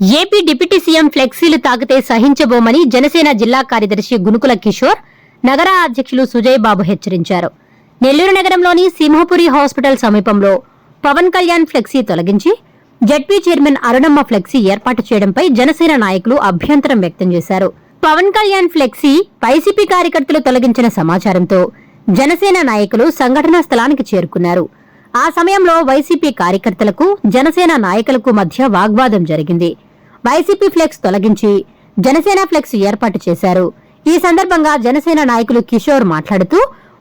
AP deputy CM ఫ్లెక్సీలు తాకితే సహించబోమని జనసేన జిల్లా కార్యదర్శి గునుకుల కిషోర్ నగర అధ్యక్షులు సుజయ్ బాబు హెచ్చరించారు. నెల్లూరు నగరంలోని సింహపురి హాస్పిటల్ సమీపంలో పవన్ కళ్యాణ్ ఫ్లెక్సీ తొలగించి జడ్పీ చైర్మన్ అరుణమ్మ ఫ్లెక్సీ ఏర్పాటు చేయడంపై జనసేన నాయకులు అభ్యంతరం వ్యక్తం చేశారు. పవన్ కళ్యాణ్ ఫ్లెక్సీ వైసీపీ కార్యకర్తలు తొలగించిన సమాచారంతో జనసేన నాయకులు సంఘటనా స్థలానికి చేరుకున్నారు. ఆ సమయంలో వైసీపీ కార్యకర్తలకు జనసేన నాయకులకు మధ్య వాగ్వాదం జరిగింది. వైసీపీ ఫ్లెక్స్ తొలగించి జనసేన ఫ్లెక్స్ ఏర్పాటు చేశారు. ఈ సందర్భంగా జనసేన నాయకులు కిషోర్ మాట్లాడుతూ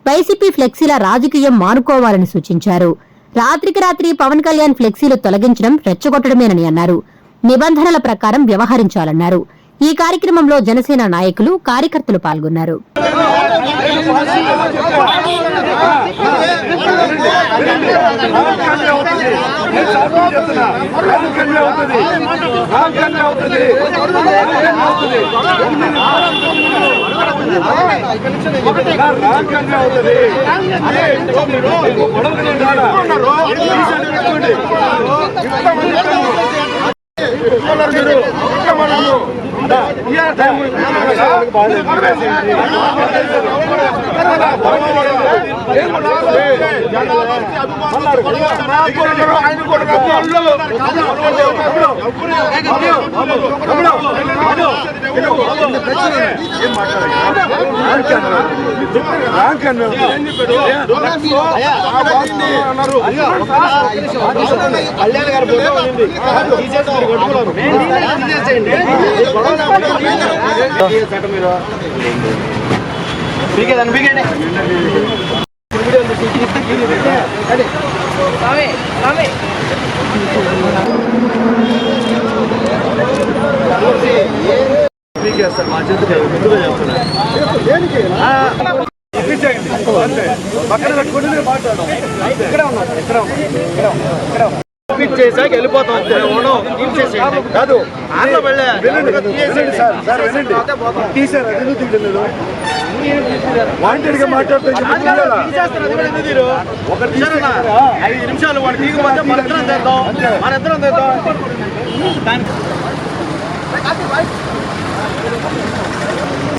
వైసీపీ ఫ్లెక్సీల రాజకీయం మానుకోవాలని సూచించారు. రాత్రికి రాత్రి పవన్ కళ్యాణ్ ఫ్లెక్సీలు తొలగించడం రెచ్చగొట్టడమేనని అన్నారు. నిబంధనల ప్రకారం వ్యవహరించాలన్నారు. ఈ కార్యక్రమంలో జనసేన నాయకులు కార్యకర్తలు పాల్గొన్నారు. అవుతుంది. నేను అవుతుంది రాజకీయంగా అవుతుంది రాజకీయంగా అవుతుంది రాజకీయంగా అవుతుంది గొడవలు నేను రాడా? టీషర్ట్ పెట్టుకోండి. ఇస్తున్నారు మీరు ఇస్తామన్నారు. దా, ఇయ్యాలి టైం. కళ్యాణ్ గారు ఫోటో ఉంది తీసేసి మీరు కొట్టుకున్నారు తీసేసేయండి కళ్యాణ్ మీరు పీకేదండి పీకేయండి. పీకేస్తారు మా చేతికి ముందుగా చెప్తున్నారు. ఇప్పించేయండి. అంతే. పక్కన పెట్టుకుంటే నేను మాట్లాడడం. ఇక్కడే ఉన్నాం ఇక్కడ ఉన్నాం ఇక్కడ ఉన్నాం ఇక్కడ ఉన్నాం చేసాక వెళ్ళిపోతాం కాదు. ఆటో వెళ్ళే వినండి వినండి సార్ సార్ వినండి తీసారు అది ఎందుకు తీయలేదు వాంటెడ్గా మాట్లాడుతూ ఒకటి తీసారన్నా? ఐదు నిమిషాలు వాడు తీయకపోతే మన ఇద్దరం తెద్దాం మన ఇద్దరం తెద్దాం.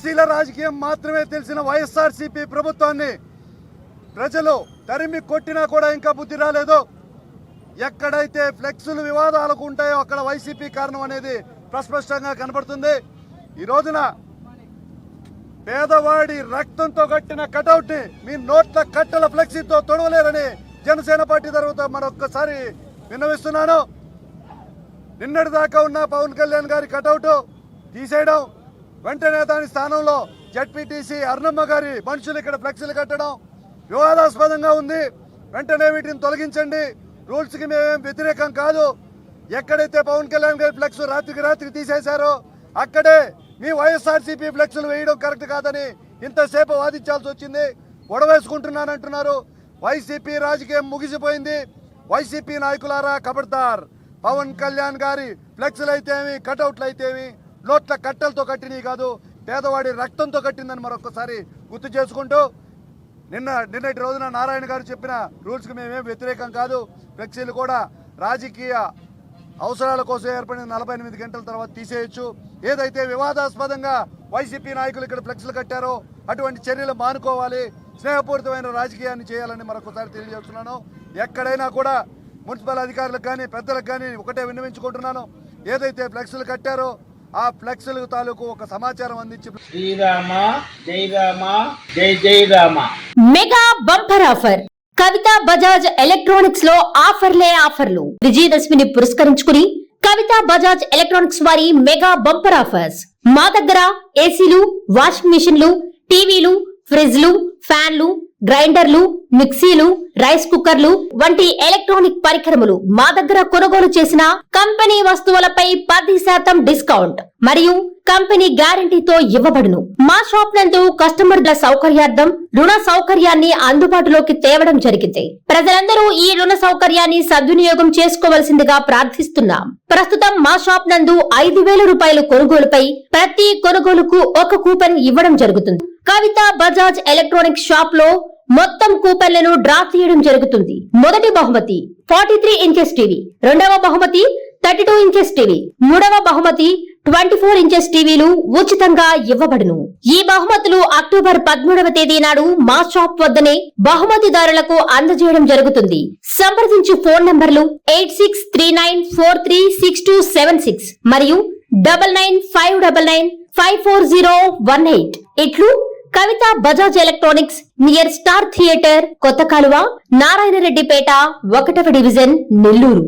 శీల రాజకీయం మాత్రమే తెలిసిన వైఎస్ఆర్సీపీ ప్రభుత్వాన్ని ప్రజలు తరిమి కొట్టినా కూడా ఇంకా బుద్ధి రాలేదు. ఎక్కడైతే ఫ్లెక్సులు వివాదాలకు ఉంటాయో అక్కడ వైసీపీ కారణం అనేది ప్రస్పష్టంగా కనబడుతుంది. ఈ రోజున పేదవాడి రక్తంతో కట్టిన కటౌట్ని మీ నోట్ల కట్టల ఫ్లెక్సీతో తొడవలేరని జనసేన పార్టీ తరఫున మరొక్కసారి విన్నవిస్తున్నాను. నిన్నటి దాకా ఉన్న పవన్ కళ్యాణ్ గారి కటౌట్ తీసేయడం వెంటనే దాని స్థానంలో జడ్పీటీసీ అర్ణమ్మ గారి మనుషులు ఇక్కడ ఫ్లెక్సీలు కట్టడం వివాదాస్పదంగా ఉంది. వెంటనే వీటిని తొలగించండి. రూల్స్కి మేమేం వ్యతిరేకం కాదు. ఎక్కడైతే పవన్ కళ్యాణ్ గారి ఫ్లెక్స్ రాత్రికి రాత్రి తీసేశారో అక్కడే మీ వైఎస్ఆర్సీపీ ఫ్లెక్స్లు వేయడం కరెక్ట్ కాదని ఇంతసేపు వాదించాల్సి వచ్చింది. గొడవేసుకుంటున్నానంటున్నారు. వైసీపీ రాజకీయం ముగిసిపోయింది. వైసీపీ నాయకులారా కబడ్దార్ పవన్ కళ్యాణ్ గారి ఫ్లెక్స్లు అయితేమి కటౌట్లు అయితేమి నోట్ల కట్టెలతో కట్టినవి కాదు పేదవాడి రక్తంతో కట్టిందని మరొకసారి గుర్తు చేసుకుంటూ నిన్న నిన్నటి రోజున నారాయణ గారు చెప్పిన రూల్స్కి మేమేం వ్యతిరేకం కాదు. ఫ్లెక్సీలు కూడా రాజకీయ అవసరాల కోసం ఏర్పడిన నలభై ఎనిమిది గంటల తర్వాత తీసేయొచ్చు. ఏదైతే వివాదాస్పదంగా వైసీపీ నాయకులు ఇక్కడ ఫ్లెక్స్లు కట్టారో అటువంటి చర్యలు మానుకోవాలి. స్నేహపూరితమైన రాజకీయాన్ని చేయాలని మరొకసారి తెలియజేస్తున్నాను. ఎక్కడైనా కూడా మున్సిపల్ అధికారులకు కానీ పెద్దలకు కానీ ఒకటే విన్నవించుకుంటున్నాను. ఏదైతే ఫ్లెక్స్లు కట్టారో ఆ ఫ్లెక్స్ల తాలూకు ఒక సమాచారం అందించి శ్రీరామ జై రామ జై జై Rama. Mega bumper offer. Kavitha Bajaj ఎలక్ట్రానిక్స్లో ఆఫర్లే ఆఫర్లు. విజయదశమిని పురస్కరించుకుని కవిత బజాజ్ ఎలక్ట్రానిక్స్ వారి మెగా బంపర్ ఆఫర్స్. మా దగ్గర ఏసీలు వాషింగ్ మిషన్లు టీవీలు ఫ్రిడ్జ్లు ఫ్యాన్లు గ్రైండర్లు మిక్సీలు రైస్ కుక్కర్లు వంటి ఎలక్ట్రానిక్ పరికరములు మా దగ్గర కొనుగోలు చేసిన కంపెనీ వస్తువులపై పది శాతం డిస్కౌంట్. మరియు కంపెనీ గ్యారంటీతో ఇవ్వబడును. మా షాప్ నందు కస్టమర్ల సౌకర్యార్థం రుణ సౌకర్యాన్ని అందుబాటులోకి తేవడం జరిగింది. ప్రజలందరూ ఈ రుణ సౌకర్యాన్ని సద్వినియోగం చేసుకోవలసిందిగా ప్రార్థిస్తున్నాం. ప్రస్తుతం మా షాప్ నందు ఐదు వేల రూపాయల కొనుగోలుపై ప్రతి కొనుగోలుకు ఒక కూపన్ ఇవ్వడం జరుగుతుంది. కవిత బజాజ్ ఎలక్ట్రానిక్ షాప్లో మొత్తం కూపన్లను డ్రా తీయడం జరుగుతుంది. మొదటి బహుమతి ఫార్టీ త్రీ ఇంచెస్ టీవీ రెండవ బహుమతి థర్టీ టూ ఇంచెస్ టీవీ మూడవ బహుమతి ట్వంటీ ఫోర్ ఇంచెస్ టీవీలు ఉచితంగా ఇవ్వబడును. ఈ బహుమతులు అక్టోబర్ పదమూడవ తేదీ నాడు మా షాప్ వద్దనే బహుమతిదారులకు అందజేయడం జరుగుతుంది. సంప్రదించు ఫోన్ నంబర్లు eight six three nine four three six two seven six మరియు double nine five double nine five four zero one eight. ఇట్లు Kavitha Bajaj electronics near star theatre కొత్త కాలువ నారాయణరెడ్డిపేట ఒకటవ డివిజన్ నెల్లూరు.